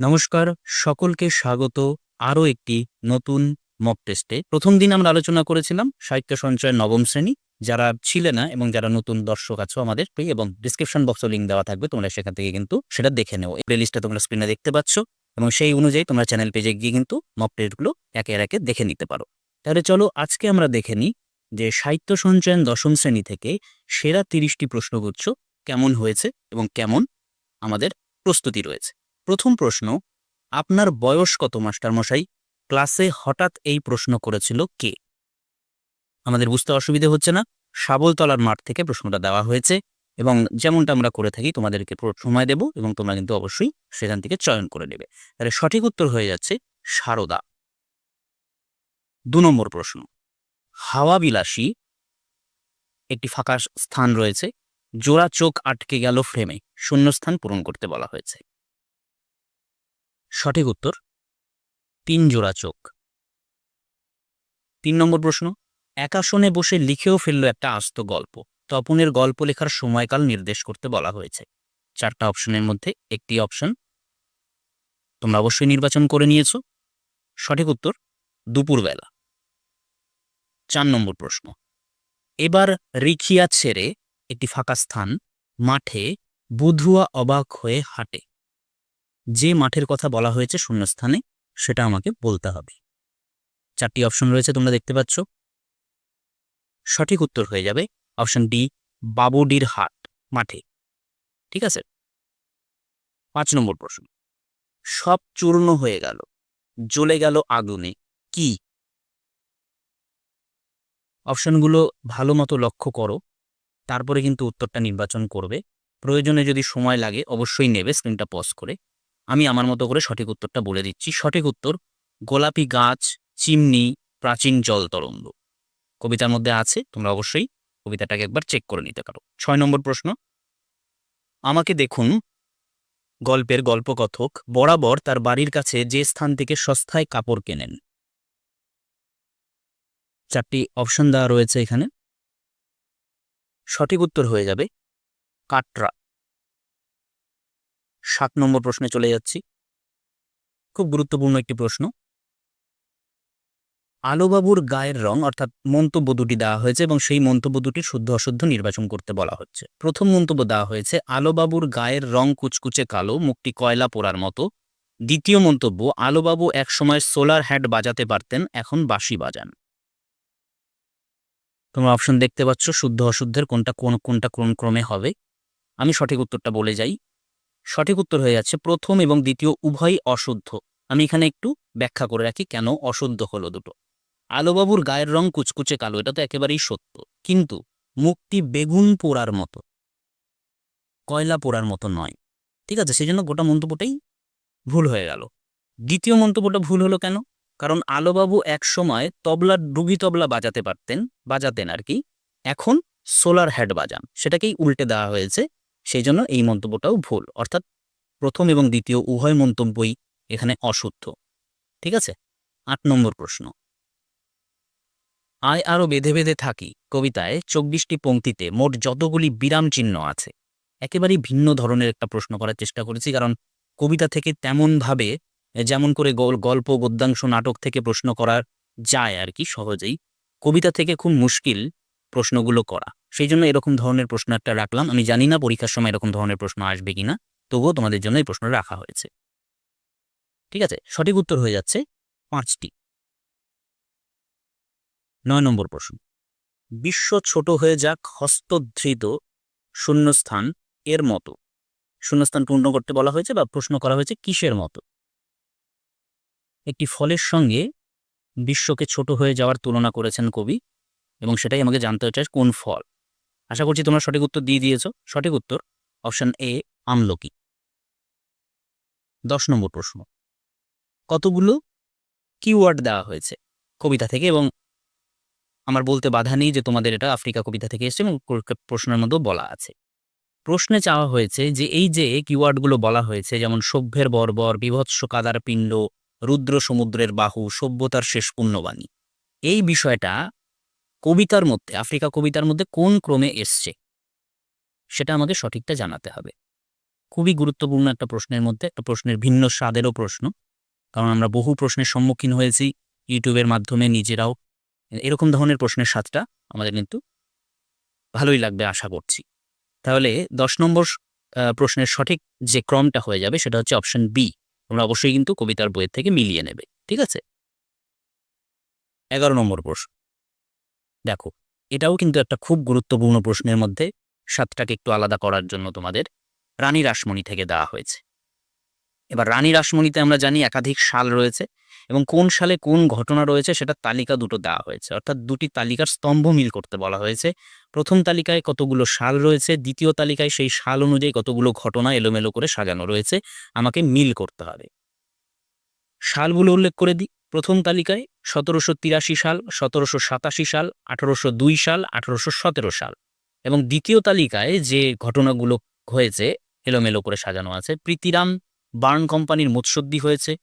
নমস্কার, সকলকে স্বাগত আরও একটি নতুন মক টেস্টে প্রথম দিন আমরা আলোচনা করেছিলাম সাহিত্য সঞ্চয়ের নবম শ্রেণি। যারা ছিলে না এবং যারা নতুন দর্শক আছো আমাদের এবং ডিসক্রিপশন বক্সে লিঙ্ক দেওয়া থাকবে, তোমরা সেখান থেকে কিন্তু সেটা দেখে নেও। প্লে লিস্টটা তোমরা স্ক্রিনে দেখতে পাচ্ছ এবং সেই অনুযায়ী তোমরা চ্যানেল পেজে গিয়ে কিন্তু মক টেস্টগুলো একে একে দেখে নিতে পারো। তাহলে চলো আজকে আমরা দেখে নিই যে সাহিত্য সঞ্চয়ন দশম শ্রেণি থেকে সেরা তিরিশটি প্রশ্নগুচ্ছ কেমন হয়েছে এবং কেমন আমাদের প্রস্তুতি রয়েছে। প্রথম প্রশ্ন, আপনার বয়স কত মাস্টারমশাই ক্লাসে হঠাৎ এই প্রশ্ন করেছিল কে? আমাদের বুঝতে অসুবিধে হচ্ছে না সাবলতলার মাঠ থেকে প্রশ্নটা দেওয়া হয়েছে এবং যেমনটা আমরা করে থাকি, তোমাদেরকে সময় দেব এবং তোমরা কিন্তু অবশ্যই সেখান থেকে চয়ন করে নেবে। তাহলে সঠিক উত্তর হয়ে যাচ্ছে সারদা। দু নম্বর প্রশ্ন হাওয়া বিলাসী একটি ফাঁকা স্থান রয়েছে, জোড়া চোখ আটকে গেল ফ্রেমে শূন্যস্থান পূরণ করতে বলা হয়েছে। সঠিক উত্তর, তিন জোড়া চোখ। তিন নম্বর প্রশ্ন একাশনে বসে লিখেও ফেলল একটা আস্ত গল্প। তপনের গল্প লেখার সময়কাল নির্দেশ করতে বলা হয়েছে। চারটা অপশনের মধ্যে একটি অপশন, তোমরা অবশ্যই নির্বাচন করে নিয়েছ। সঠিক উত্তর, দুপুরবেলা। চার নম্বর প্রশ্ন, এবার রিখিয়া ছেড়ে একটি ফাঁকা স্থান, মাঠে বুধুয়া অবাক হয়ে হাঁটে। যে মাঠের কথা বলা হয়েছে শূন্যস্থানে, সেটা আমাকে বলতে হবে। চারটি অপশন রয়েছে, তোমরা দেখতে পাচ্ছ। সঠিক উত্তর হয়ে যাবে অপশন ডি, বাবুডির হাট মাঠে। ঠিক আছে? পাঁচ নম্বর প্রশ্ন। সব চূর্ণ হয়ে গেল, জ্বলে গেল আগুনে, কি? অপশনগুলো ভালো মতো লক্ষ্য করো, তারপরে কিন্তু উত্তরটা নির্বাচন করবে। প্রয়োজনে যদি সময় লাগে, অবশ্যই নেবে স্ক্রিনটা পজ করে। আমি আমার মতো করে সঠিক উত্তরটা বলে দিচ্ছি। সঠিক উত্তর, গোলাপি গাছ, চিমনি, প্রাচীন জল তরঙ্গ। কবিতার মধ্যে আছে, তোমরা অবশ্যই কবিতাটাকে একবার চেক করে নিতে পারো। ছয় নম্বর প্রশ্ন। আমাকে দেখুন, গল্পের গল্পকথক বরাবর তার বাড়ির কাছে যে স্থান থেকে সস্তায় কাপড় কেনেন। চারটি অপশন দেওয়া রয়েছে এখানে। সঠিক উত্তর হয়ে যাবে, কাটরা। সাত নম্বর প্রশ্নে চলে যাচ্ছি। খুব গুরুত্বপূর্ণ একটি প্রশ্ন। আলোবাবুর গায়ের রং অর্থাৎ মন্তব্য দুটি দেওয়া হয়েছে এবং সেই মন্তব্য দুটি শুদ্ধ অশুদ্ধ নির্বাচন করতে বলা হচ্ছে। প্রথম মন্তব্য দেওয়া হয়েছে, আলোবাবুর গায়ের রং কুচকুচে কালো, মুখটি কয়লা পোড়ার মতো। দ্বিতীয় মন্তব্য, আলোবাবু একসময় সোলার হ্যাট বাজাতে পারতেন, এখন বাঁশি বাজান। তোমরা অপশন দেখতে পাচ্ছ, শুদ্ধ অশুদ্ধের কোনটা কোন কোনটা কোন ক্রমে হবে। আমি সঠিক উত্তরটা বলে যাই। সঠিক উত্তর হয়ে যাচ্ছে প্রথম এবং দ্বিতীয় উভয়ই অশুদ্ধ। আমি এখানে একটু ব্যাখ্যা করে রাখি কেন অশুদ্ধ হলো দুটো। আলোবাবুর গায়ের রং কুচকুচে কালো, এটা তো একেবারেই সত্য। কিন্তু মুক্তি বেগুন পোড়ার মতো, কয়লা পোড়ার মতো নয়। ঠিক আছে সেই জন্য গোটা মন্তব্যটাই ভুল হয়ে গেল। দ্বিতীয় মন্তব্যটা ভুল হলো কেন? কারণ আলোবাবু এক সময় তবলা ডুগি তবলা বাজাতে পারতেন, বাজাতেন আর কি। এখন সোলার হেড বাজান, সেটাকেই উল্টে দেওয়া হয়েছে। সেই জন্য এই মন্তব্যটাও ভুল। অর্থাৎ প্রথম এবং দ্বিতীয় উভয় মন্তব্যই এখানে অশুদ্ধ। ঠিক আছে? আট নম্বর প্রশ্ন। আয় আরও বেঁধে বেঁধে থাকি কবিতায় চব্বিশটি পংক্তিতে মোট যতগুলি বিরাম চিহ্ন আছে, একেবারেই ভিন্ন ধরনের একটা প্রশ্ন করার চেষ্টা করেছি, কারণ কবিতা থেকে তেমনভাবে যেমন করে গল্প, গদ্যাংশ, নাটক থেকে প্রশ্ন করার যায় আর কি সহজেই। কবিতা থেকে খুব মুশকিল প্রশ্নগুলো করা। সেই জন্য এরকম ধরনের প্রশ্ন একটা রাখলাম। আমি জানি না পরীক্ষার সময় এরকম ধরনের প্রশ্ন আসবে কিনা, তবুও তোমাদের জন্য এই প্রশ্ন রাখা হয়েছে। ঠিক আছে, সঠিক উত্তর হয়ে যাচ্ছে পাঁচটি। নয় নম্বর প্রশ্ন। বিশ্ব ছোট হয়ে যাক হস্তধৃত শূন্যস্থান এর মতো। শূন্যস্থান পূর্ণ করতে বলা হয়েছে বা প্রশ্ন করা হয়েছে কিসের মতো? একটি ফলের সঙ্গে বিশ্বকে ছোট হয়ে যাওয়ার তুলনা করেছেন কবি এবং সেটাই আমাকে জানতে হচ্ছে কোন ফল। আশা করছি তোমরা সঠিক উত্তর দিয়ে দিয়েছ। সঠিক উত্তর অপশন এ আমলকি। দশ নম্বর প্রশ্ন। কতগুলো কিওয়ার্ড দেওয়া হয়েছে কবিতা থেকে এবং আমার বলতে বাধা নেই যে তোমাদের এটা আফ্রিকা কবিতা থেকে এসছে এবং প্রশ্নের মধ্যেও বলা আছে। প্রশ্নে চাওয়া হয়েছে যে এই যে কিওয়ার্ডগুলো বলা হয়েছে, যেমন সভ্যের বর্বর, বিভৎস কাদার পিণ্ড, রুদ্র সমুদ্রের বাহু, সভ্যতার শেষ পুণ্যবাণী, এই বিষয়টা কবিতার মধ্যে, আফ্রিকা কবিতার মধ্যে কোন ক্রমে এসছে? সেটা আমাকে সঠিকটা জানাতে হবে। খুবই গুরুত্বপূর্ণ একটা প্রশ্নের মধ্যে, একটা প্রশ্নের ভিন্ন স্বাদেরও প্রশ্ন। কারণ আমরা বহু প্রশ্নের সম্মুখীন হয়েছি ইউটিউবের মাধ্যমে নিজেরাও। এরকম ধরনের প্রশ্নের স্বাদটা আমাদের কিন্তু ভালোই লাগবে আশা করছি। তাহলে দশ নম্বর প্রশ্নের সঠিক যে ক্রমটা হয়ে যাবে সেটা হচ্ছে অপশন বি তোমরা অবশ্যই কিন্তু কবিতার বইয়ের থেকে মিলিয়ে নেবে, ঠিক আছে? এগারো নম্বর প্রশ্ন। দেখো, এটাও কিন্তু একটা খুব গুরুত্বপূর্ণ প্রশ্নের মধ্যে, সাতটাকে একটু আলাদা করার জন্য তোমাদের রানী রাসমণি থেকে দেওয়া হয়েছে। এবার রানী রাসমণিতে আমরা জানি একাধিক সাল রয়েছে এবং কোন সালে কোন ঘটনা রয়েছে সেটা তালিকা দুটো দেওয়া হয়েছে। অর্থাৎ দুটি তালিকার স্তম্ভ মিল করতে বলা হয়েছে। প্রথম তালিকায় কতগুলো সাল রয়েছে, দ্বিতীয় তালিকায় সেই সাল অনুযায়ী কতগুলো ঘটনা এলোমেলো করে সাজানো রয়েছে, আমাকে মিল করতে হবে। সালগুলো উল্লেখ করে দিই। প্রথম তালিকায় সতেরোশো তিরাশি সাল, সতেরোশো সাতাশি সাল, আঠারোশো দুই সাল, আঠারোশো সতেরো সাল। এবং দ্বিতীয় তালিকায় যে ঘটনাগুলো হয়েছে, এলোমেলো করে সাজানো আছে, প্রীতিরাম বার্ন কোম্পানির মুৎসদ্দি হয়েছে,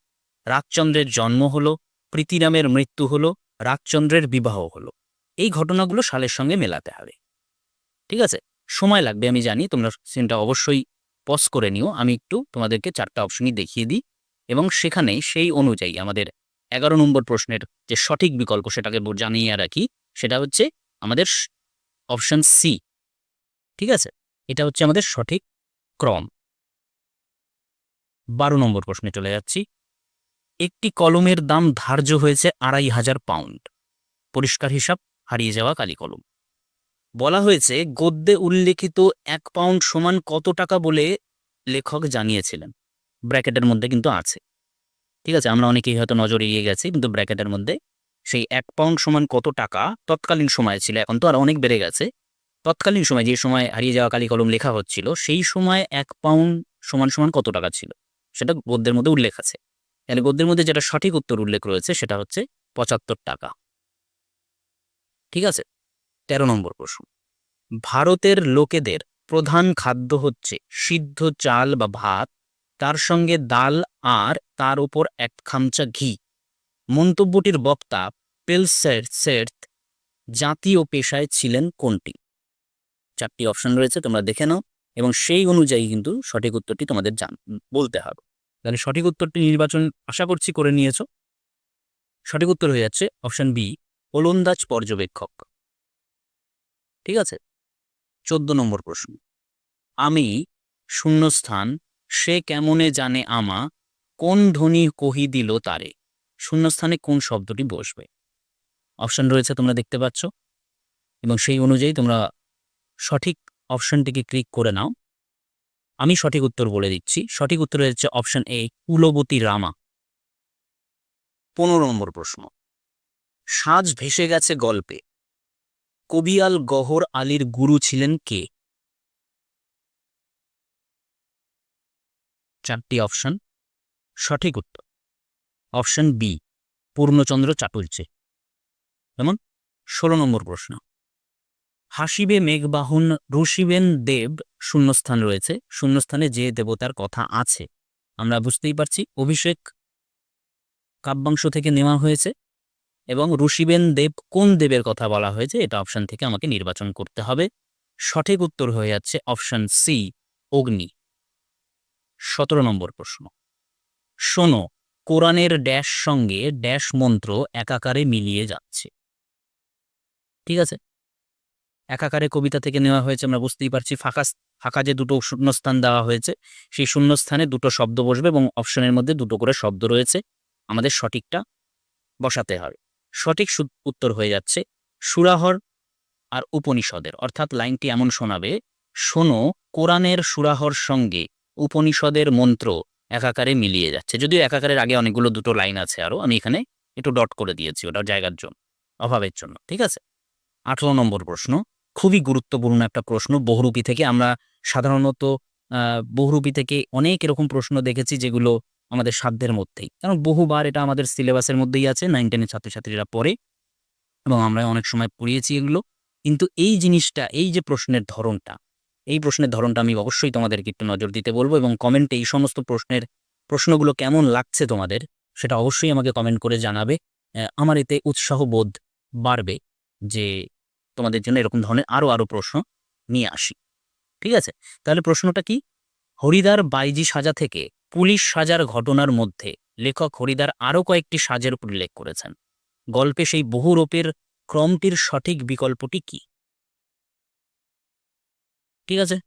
রাগচন্দ্রের জন্ম হলো, প্রীতিরামের মৃত্যু হলো, রাগচন্দ্রের বিবাহ হলো। এই ঘটনাগুলো সালের সঙ্গে মেলাতে হবে। ঠিক আছে? সময় লাগবে, আমি জানি, তোমরা সিনটা অবশ্যই পজ করে নিও। আমি একটু তোমাদেরকে চারটা অপশনই দেখিয়ে দিই। এবং সেখানে সেই অনুযায়ী আমাদের এগারো নম্বর প্রশ্নের যে সঠিক বিকল্প সেটাকে জানিয়ে রাখি, সেটা হচ্ছে আমাদের অপশন সি ঠিক আছে? এটা হচ্ছে আমাদের সঠিক ক্রম। বারো নম্বর প্রশ্নে চলে যাচ্ছি। একটি কলমের দাম ধার্য হয়েছে আড়াই হাজার পাউন্ড। পরিষ্কার হিসাব, হারিয়ে যাওয়া কালি কলম। বলা হয়েছে, গদ্যে উল্লেখিত এক পাউন্ড সমান কত টাকা বলে লেখক জানিয়েছিলেন। ব্র্যাকেটের মধ্যে কিন্তু আছে। ঠিক আছে? আমরা অনেকেই হয়তো নজর এড়িয়ে গেছি, কিন্তু ব্র্যাকেটের মধ্যে সেই এক পাউন্ড সমান কত টাকা তৎকালীন সময়ে ছিল? এখন তো আর অনেক বেড়ে গেছে। তৎকালীন সময় যে সময় হারিয়ে যাওয়া কালি কলম লেখা হচ্ছিল, সেই সময় এক পাউন্ড সমান সমান কত টাকা ছিল? সেটা গদ্যের মধ্যে উল্লেখ আছে। তাহলে গদ্যের মধ্যে যেটা সঠিক উত্তর উল্লেখ রয়েছে, সেটা হচ্ছে পঁচাত্তর টাকা। ঠিক আছে? তেরো নম্বর প্রশ্ন। ভারতের লোকেদের প্রধান খাদ্য হচ্ছে সিদ্ধ চাল বা ভাত তার সঙ্গে ডাল আর তার উপর এক খামচা ঘি। মন্তব্যটির বক্তা পেলসের্থ জাতি ও পেশায় ছিলেন কোনটি? চারটি অপশন রয়েছে, তোমরা দেখে নাও, এবং সেই অনুযায়ী কিন্তু সঠিক উত্তরটি তোমাদের জান, বলতে হবে। তাহলে সঠিক উত্তরটি নির্বাচন আশা করছি করে নিয়েছো। সঠিক উত্তর হয়ে যাচ্ছে অপশন বি, ওলন্দাজ পর্যবেক্ষক। ঠিক আছে? চোদ্দ নম্বর প্রশ্ন। আমি শূন্যস্থান সে কেমনে জানে আমা? কোন ধ্বনি কহি দিল তারে? শূন্যস্থানে কোন শব্দটি বসবে? অপশন রয়েছে, তোমরা দেখতে পাচ্ছ। এবং সেই অনুযায়ী তোমরা সঠিক অপশনটিকে ক্লিক করে নাও। আমি সঠিক উত্তর বলে দিচ্ছি। সঠিক উত্তর হচ্ছে অপশন এ, কুলবতী রামা। পনেরো নম্বর প্রশ্ন। সাজ ভেসে গেছে গল্পে। কবিয়াল গহর আলীর গুরু ছিলেন কে? চারটি অপশন। সঠিক উত্তর। Option B, Purnachandra Chatterjee. যেমন, ষোলো নম্বর প্রশ্ন। হাসিবে মেঘবাহন রসিবেন দেব শূন্যস্থান রয়েছে। শূন্যস্থানে যে দেবতার কথা আছে। আমরা বুঝতেই পারছি, অভিষেক কাব্যাংশ থেকে নেওয়া হয়েছে এবং ঋষিবেন দেব কোন দেবের কথা বলা হয়েছে, এটা অপশন থেকে আমাকে নির্বাচন করতে হবে। সঠিক উত্তর হয়ে যাচ্ছে অপশন সি, অগ্নি। সতেরো নম্বর প্রশ্ন। শোনো, কোরআনের ড্যাশ সঙ্গে ড্যাশ মন্ত্র একাকারে মিলিয়ে যাচ্ছে। ঠিক আছে? একাকারে কবিতা থেকে নেওয়া হয়েছে, আমরা বুঝতেই পারছি, ফাঁকা ফাঁকা যে দুটো শূন্যস্থান দেওয়া হয়েছে, সেই শূন্যস্থানে দুটো শব্দ বসবে এবং অপশনের মধ্যে দুটো করে শব্দ রয়েছে। আমাদের সঠিকটা বসাতে হবে। সঠিক উত্তর হয়ে যাচ্ছে, সুরাহর আর উপনিষদের, অর্থাৎ লাইনটি এমন শোনাবে, শোনো, কোরআনের সুরাহর সঙ্গে উপনিষদের মন্ত্র একাকারে মিলিয়ে যাচ্ছে। যদিও একাকারের আগে অনেকগুলো দুটো লাইন আছে আরও আমি এখানে একটু ডট করে দিয়েছি ওটা জায়গার জন্য, অভাবের জন্য, ঠিক আছে? আঠারো নম্বর প্রশ্ন, খুবই গুরুত্বপূর্ণ একটা প্রশ্ন, বহুরূপী থেকে আমরা সাধারণত বহুরূপী থেকে অনেক এরকম প্রশ্ন দেখেছি যেগুলো আমাদের সাধ্যের মধ্যেই। কারণ বহুবার এটা আমাদের সিলেবাসের মধ্যেই আছে, নাইন, টেনের ছাত্রছাত্রীরা পড়ে, এবং আমরা অনেক সময় পড়িয়েছি এগুলো। কিন্তু এই জিনিসটা, এই যে প্রশ্নের ধরনটা এই প্রশ্নের ধরনটা আমি অবশ্যই তোমাদেরকে একটু নজর দিতে বলব এবং কমেন্টে এই সমস্ত প্রশ্নের প্রশ্নগুলো কেমন লাগছে তোমাদের, সেটা অবশ্যই আমাকে কমেন্ট করে জানাবে। আমার এতে উৎসাহ বোধ বাড়বে যে তোমাদের জন্য এরকম ধরনের আরও আরও প্রশ্ন নিয়ে আসি। ঠিক আছে? তাহলে প্রশ্নটা কি? হরিদার বাইজি সাজা থেকে পুলিশ সাজার ঘটনার মধ্যে লেখক হরিদার আরও কয়েকটি সাজের উল্লেখ করেছেন। গল্পে সেই বহুরূপের ক্রমটির সঠিক বিকল্পটি কি? ঠিক আছে?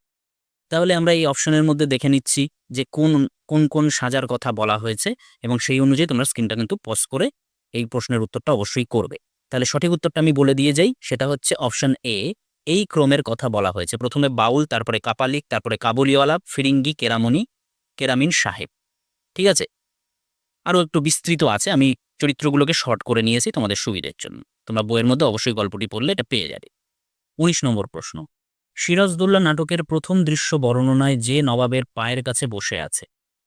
তাহলে আমরা এই অপশনের মধ্যে দেখে নিচ্ছি যে কোন কোন কোন সাজার কথা বলা হয়েছে এবং সেই অনুযায়ী তোমরা স্ক্রিনটা কিন্তু পজ করে এই প্রশ্নের উত্তরটা অবশ্যই করবে। তাহলে সঠিক উত্তরটা আমি বলে দিয়ে যাই, সেটা হচ্ছে অপশন এ এই ক্রমের কথা বলা হয়েছে। প্রথমে বাউল, তারপরে কাপালিক, তারপরে কাবুলিওয়ালা, ফিরিঙ্গি, কেরামনি, কেরামিন সাহেব। ঠিক আছে? আরও একটু বিস্তৃত আছে, আমি চরিত্রগুলোকে শর্ট করে নিয়েছি তোমাদের সুবিধের জন্য। তোমরা বইয়ের মধ্যে অবশ্যই গল্পটি পড়লে এটা পেয়ে যাবে। উনিশ নম্বর প্রশ্ন। সিরাজদৌল্লা নাটকের প্রথম দৃশ্য বর্ণনায় যে নবাবের পায়ের কাছে বসে আছে।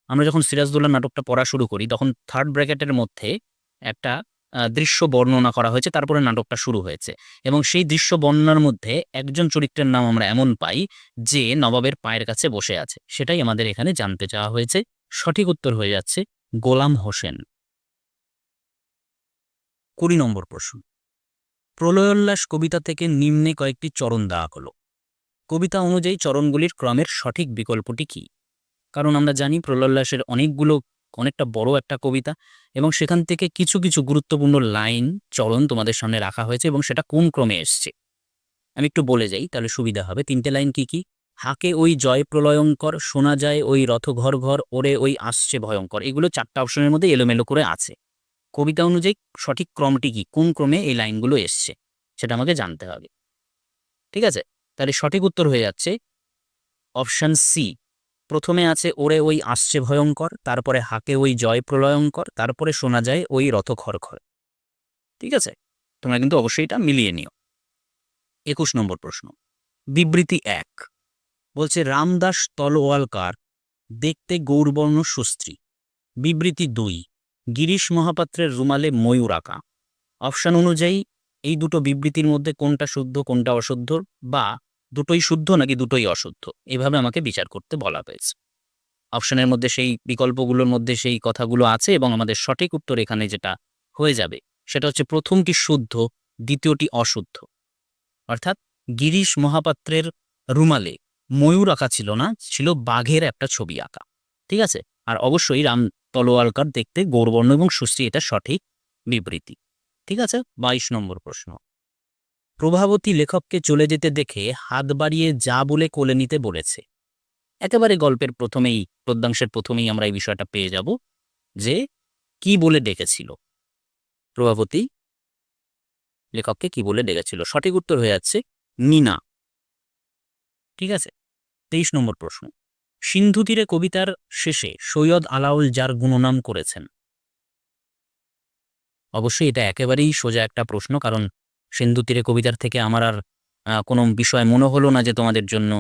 আমরা যখন সিরাজদৌল্লা নাটকটা পড়া শুরু করি, তখন থার্ড ব্র্যাকেটের মধ্যে একটা দৃশ্য বর্ণনা করা হয়েছে, তারপরে নাটকটা শুরু হয়েছে। এবং সেই দৃশ্য বর্ণনার মধ্যে একজন চরিত্রের নাম আমরা এমন পাই, যে নবাবের পায়ের কাছে বসে আছে। সেটাই আমাদের এখানে জানতে চাওয়া হয়েছে। সঠিক উত্তর হয়ে যাচ্ছে গোলাম হোসেন। কুড়ি নম্বর প্রশ্ন। প্রলয়োল্লাস কবিতা থেকে নিম্নে কয়েকটি চরণ দেওয়া হলো। কবিতা অনুযায়ী চরণগুলির ক্রমের সঠিক বিকল্পটি কি? কারণ আমরা জানি প্রলয়োল্লাসের অনেকগুলো, অনেকটা বড় একটা কবিতা এবং সেখান থেকে কিছু কিছু গুরুত্বপূর্ণ লাইন, চরণ তোমাদের সামনে রাখা হয়েছে এবং সেটা কোন ক্রমে এসছে? আমি একটু বলে যাই, তাহলে সুবিধা হবে। তিনটে লাইন কি কি? হাকে ওই জয় প্রলয়ঙ্কর, শোনা যায় ওই রথ ঘর ঘর, ওরে ওই আসছে ভয়ঙ্কর। এগুলো চারটা অপশনের মধ্যে এলোমেলো করে আছে। কবিতা অনুযায়ী সঠিক ক্রমটি কি? কোন ক্রমে এই লাইনগুলো এসছে? সেটা আমাকে জানতে হবে। ঠিক আছে? তাহলে সঠিক উত্তর হয়ে যাচ্ছে অপশান সি প্রথমে আছে, ওরে ওই আসছে ভয়ঙ্কর, তারপরে হাকে ওই জয় প্রলয়ঙ্কর, তারপরে শোনা যায় ওই রথ খর খর ঠিক আছে? তোমরা কিন্তু অবশ্যই এটা মিলিয়ে নিও। একুশ নম্বর প্রশ্ন। বিবৃতি এক। বলছে, রামদাস তলোয়ালকার দেখতে গৌরবর্ণ সুস্ত্রী। বিবৃতি দুই। গিরিশ মহাপাত্রের রুমালে ময়ূর আঁকা। অপশান অনুযায়ী, এই দুটো বিবৃতির মধ্যে কোনটা শুদ্ধ, কোনটা অশুদ্ধ বা দুটোই শুদ্ধ নাকি দুটোই অশুদ্ধ? এভাবে আমাকে বিচার করতে বলা হয়েছে। অপশনের মধ্যে সেই বিকল্পগুলোর মধ্যে সেই কথাগুলো আছে এবং আমাদের সঠিক উত্তর এখানে যেটা হয়ে যাবে, সেটা হচ্ছে প্রথমটি শুদ্ধ, দ্বিতীয়টি অশুদ্ধ। অর্থাৎ গিরিশ মহাপাত্রের রুমালে ময়ূর আঁকা ছিল না, ছিল বাঘের একটা ছবি আঁকা। ঠিক আছে? আর অবশ্যই রাম তলোয়ালকার দেখতে গৌরবর্ণ এবং সুশ্রী এটা সঠিক বিবৃতি। ঠিক আছে? বাইশ নম্বর প্রশ্ন। প্রভাবতী লেখককে চলে যেতে দেখে হাত বাড়িয়ে যা বলে কোলে নিতে বলেছে। একেবারে গল্পের প্রথমেই পদ্যাংশের প্রথমেই আমরা এই বিষয়টা পেয়ে যাব যে, কি বলে ডেকেছিল। প্রভাবতী লেখককে কি বলে ডেকেছিল? সঠিক উত্তর হয়ে যাচ্ছে, নিনা। ঠিক আছে? তেইশ নম্বর প্রশ্ন। সিন্ধু তীরে কবিতার শেষে সৈয়দ আলাউল যার গুণনাম করেছেন। অবশ্যই এটা একেবারেই সোজা একটা প্রশ্ন, কারণ সিন্ধু তীরে কবিতার থেকে আমার আর কোনো বিষয় মনে হলো না যে তোমাদের জন্য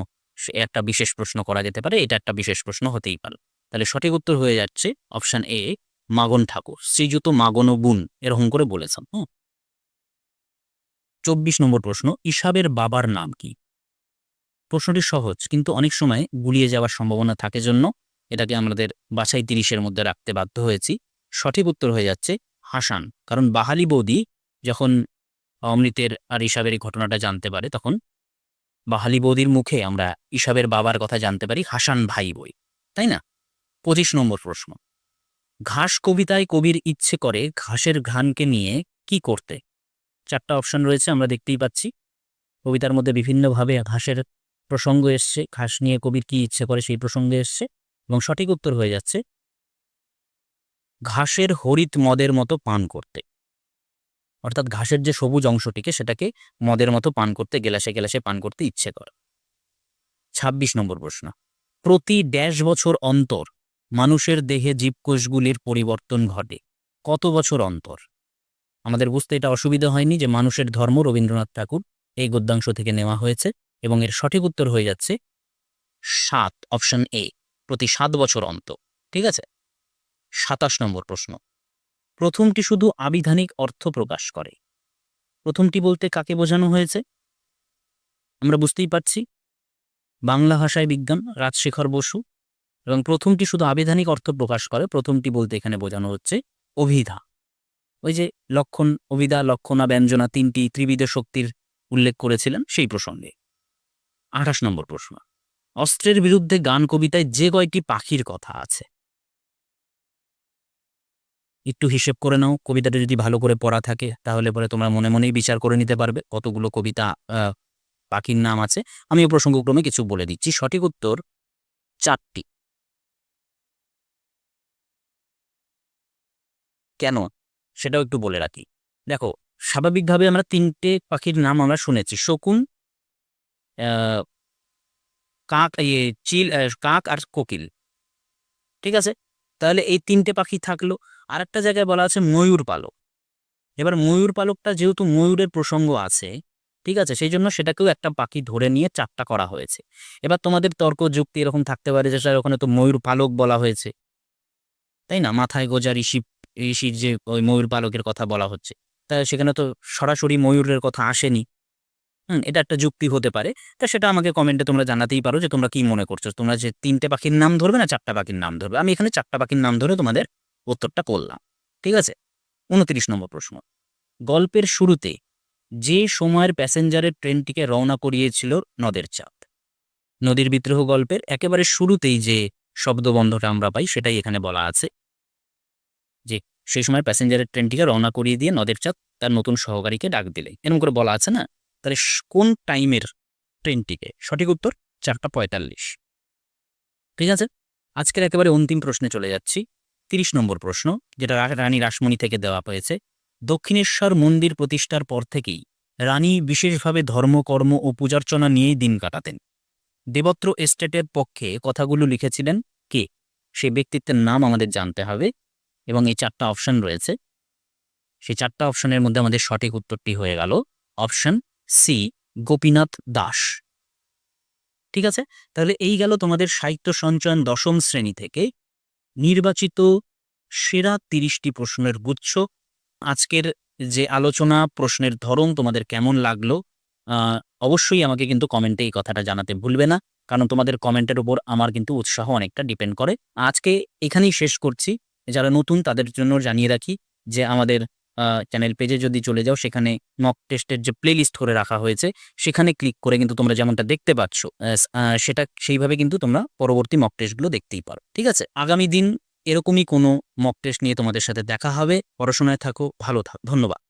একটা বিশেষ প্রশ্ন করা যেতে পারে। এটা একটা বিশেষ প্রশ্ন হতেই পারে। তাহলে সঠিক উত্তর হয়ে যাচ্ছে অপশন এ, মাগন ঠাকুর। শ্রীযুত মাগন ও বুন, এরকম করে বলেছেন, হুম। চব্বিশ নম্বর প্রশ্ন, ইসাবের বাবার নাম কি? প্রশ্নটি সহজ, কিন্তু অনেক সময় গুলিয়ে যাওয়ার সম্ভাবনা থাকে জন্য এটাকে আমাদের বাছাই তিরিশের মধ্যে রাখতে বাধ্য হয়েছি। সঠিক উত্তর হয়ে যাচ্ছে হাসান, কারণ বাহালি বৌদি যখন অমৃতের আর ইসাবের এই ঘটনাটা জানতে পারে তখন বাহালি বৌদির মুখে আমরা ইসাবের বাবার কথা জানতে পারি, হাসান ভাই বই, তাই না? পঁচিশ নম্বর প্রশ্ন। ঘাস কবিতায় কবির ইচ্ছে করে, ঘাসের ঘ্রাণকে নিয়ে কি করতে? চারটা অপশন রয়েছে, আমরা দেখতেই পাচ্ছি। কবিতার মধ্যে বিভিন্নভাবে ঘাসের প্রসঙ্গ এসছে, ঘাস নিয়ে কবির কি ইচ্ছে করে সেই প্রসঙ্গে এসছে এবং সঠিক উত্তর হয়ে যাচ্ছে, ঘাসের হরিত মদের মতো পান করতে। অর্থাৎ ঘাসের যে সবুজ অংশটিকে সেটাকে মদের মতো পান করতে, গেলাসে গেলাসে পান করতে ইচ্ছে করে। ছাব্বিশ নম্বর প্রশ্ন। প্রতি ড্যাশ বছর অন্তর মানুষের দেহে জীবকোষগুলির পরিবর্তন ঘটে। কত বছর অন্তর? আমাদের বুঝতে এটা অসুবিধা হয়নি যে মানুষের ধর্ম রবীন্দ্রনাথ ঠাকুর এই গদ্যাংশ থেকে নেওয়া হয়েছে এবং এর সঠিক উত্তর হয়ে যাচ্ছে সাত অপশন এ প্রতি সাত বছর অন্তর। ঠিক আছে? সাতাশ নম্বর প্রশ্ন। প্রথমটি শুধু আবিধানিক অর্থ প্রকাশ করে। প্রথমটি বলতে কাকে বোঝানো হয়েছে? আমরা বুঝতেই পারছি। বাংলা ভাষায় বিজ্ঞান, রাজশেখর বসু। এবং প্রথমটি শুধু আবিধানিক অর্থ প্রকাশ করে, প্রথমটি বলতে এখানে বোঝানো হচ্ছে অভিধা। ওই যে লক্ষণ অভিধা, লক্ষণা, ব্যঞ্জনা তিনটি ত্রিবিধ শক্তির উল্লেখ করেছিলেন সেই প্রসঙ্গে। আঠাশ নম্বর প্রশ্ন। অস্ত্রের বিরুদ্ধে গান কবিতায় যে কয়টি পাখির কথা আছে? একটু হিসেব করে নাও, কবিতাটা যদি ভালো করে পড়া থাকে, তাহলে পরে তোমরা মনে মনেই বিচার করে নিতে পারবে। কতগুলো কবিতা পাখির নাম আছে। আমি প্রসঙ্গক্রমে কিছু বলে দিচ্ছি। সঠিক উত্তর চারটি। কেন? সেটাও একটু বলে রাখি। দেখো, স্বাভাবিকভাবে আমরা তিনটে পাখির নাম আমরা শুনেছি। শকুন কাক ইয়ে চিল কাক আর কোকিল। ঠিক আছে? তাহলে এই তিনটে পাখি থাকল। আর একটা জায়গায় বলা আছে ময়ূর পালক। এবার ময়ূর পালকটা যেহেতু ময়ূরের প্রসঙ্গ আছে, ঠিক আছে সেই জন্য সেটাকেও একটা পাখি ধরে নিয়ে চারটা করা হয়েছে। এবার তোমাদের তর্ক যুক্তি এরকম থাকতে পারে যে, স্যার, ওখানে তো ময়ূর পালক বলা হয়েছে। তাই না? মাথায় গোজা ঋষি, ঋষির যে ওই ময়ূর পালকের কথা বলা হচ্ছে। তা সেখানে তো সরাসরি ময়ূরের কথা আসেনি। হুম, এটা একটা যুক্তি হতে পারে। তা সেটা আমাকে কমেন্টে তোমরা জানাতেই পারো যে, তোমরা কি মনে করছ? তোমরা যে তিনটে পাখির নাম ধরবে না, চারটা পাখির নাম ধরবে? আমি এখানে চারটা পাখির নাম ধরে তোমাদের উত্তরটা করলাম, ঠিক আছে? উনত্রিশ নম্বর প্রশ্ন। গল্পের শুরুতে যে সময়ের প্যাসেঞ্জারের ট্রেনটিকে রওনা করিয়েছিল নদের চাঁদ। নদীর বিদ্রোহ গল্পের একেবারে শুরুতেই যে শব্দবন্ধটা আমরা পাই সেটাই এখানে বলা আছে। যে সেই সময় প্যাসেঞ্জারের ট্রেনটিকে রওনা করিয়ে দিয়ে নদের চাঁদ তার নতুন সহকারীকে ডাক দিলে। এরকম করে বলা আছে না? তাহলে কোন টাইমের ট্রেনটিকে? সঠিক উত্তর, চারটা পঁয়তাল্লিশ। ঠিক আছে? আজকের একেবারে অন্তিম প্রশ্নে চলে যাচ্ছি। তিরিশ নম্বর প্রশ্ন, যেটা রানী রাসমণি থেকে দেওয়া হয়েছে। দক্ষিণেশ্বর মন্দির প্রতিষ্ঠার পর থেকেই রানী বিশেষভাবে ধর্মকর্ম ও পূজার্চনা নিয়েই দিন কাটাতেন। দেবত্র এস্টেটের পক্ষে কথাগুলো লিখেছিলেন কে? সেই ব্যক্তিত্বের নাম আমাদের জানতে হবে এবং এই চারটা অপশন রয়েছে। সেই চারটা অপশনের মধ্যে আমাদের সঠিক উত্তরটি হয়ে গেল। Option C, Gopinath Das. ঠিক আছে? তাহলে এই গেল তোমাদের সাহিত্য সঞ্চয়ন দশম শ্রেণি থেকে নির্বাচিত সেরা তিরিশটি প্রশ্নের গুচ্ছ। আজকের যে আলোচনা, প্রশ্নের ধরন তোমাদের কেমন লাগল অবশ্যই আমাকে কিন্তু কমেন্টে এই কথাটা জানাতে ভুলবে না, কারণ তোমাদের কমেন্টের উপর আমার কিন্তু উৎসাহ অনেকটা ডিপেন্ড করে। আজকে এখানেই শেষ করছি। যারা নতুন তাদের জন্য জানিয়ে রাখি যে আমাদের চ্যানেল পেজে যদি চলে যাও, সেখানে মক টেস্টের যে প্লেলিস্ট করে রাখা হয়েছে, সেখানে ক্লিক করে কিন্তু তোমরা যেমনটা দেখতে পাচ্ছ সেটা সেইভাবে কিন্তু তোমরা পরবর্তী মক টেস্টগুলো দেখতেই পারো, ঠিক আছে? আগামী দিন এরকমই কোনো মক টেস্ট নিয়ে তোমাদের সাথে দেখা হবে। পড়াশোনায় থাকো, ভালো থাকো, ধন্যবাদ।